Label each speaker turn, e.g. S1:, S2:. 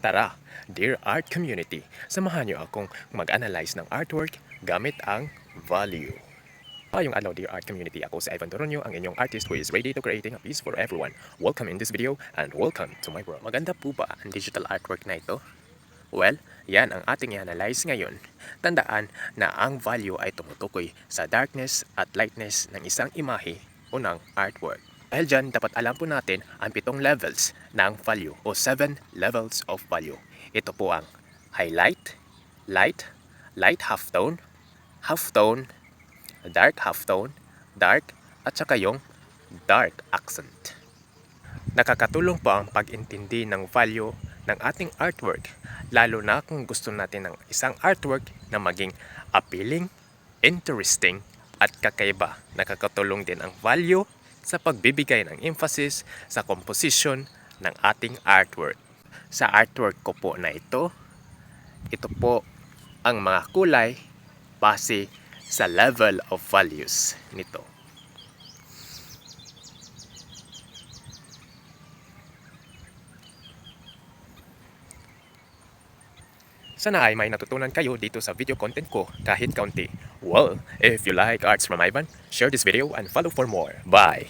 S1: Tara, dear art community, samahan niyo akong mag-analyze ng artwork gamit ang value. Ayong araw, dear art community. Ako si Ivan Doronio, ang inyong artist who is ready to creating a piece for everyone. Welcome in this video and welcome to my world. Maganda po ba ang digital artwork na ito? Well, yan ang ating i-analyze ngayon. Tandaan na ang value ay tumutukoy sa darkness at lightness ng isang imahe o ng artwork. Dahil dyan, dapat alam po natin ang pitong levels ng value o seven levels of value. Ito po ang highlight, light, light halftone, halftone, dark halftone, dark, at saka yung dark accent. Nakakatulong po ang pag-intindi ng value ng ating artwork, lalo na kung gusto natin ng isang artwork na maging appealing, interesting, at kakaiba. Nakakatulong din ang value sa pagbibigay ng emphasis sa composition ng ating artwork. Sa artwork ko po na ito, ito po ang mga kulay base sa level of values nito. Sana ay may natutunan kayo dito sa video content ko kahit kaunti. Well, if you like arts from Ivan, share this video and follow for more. Bye!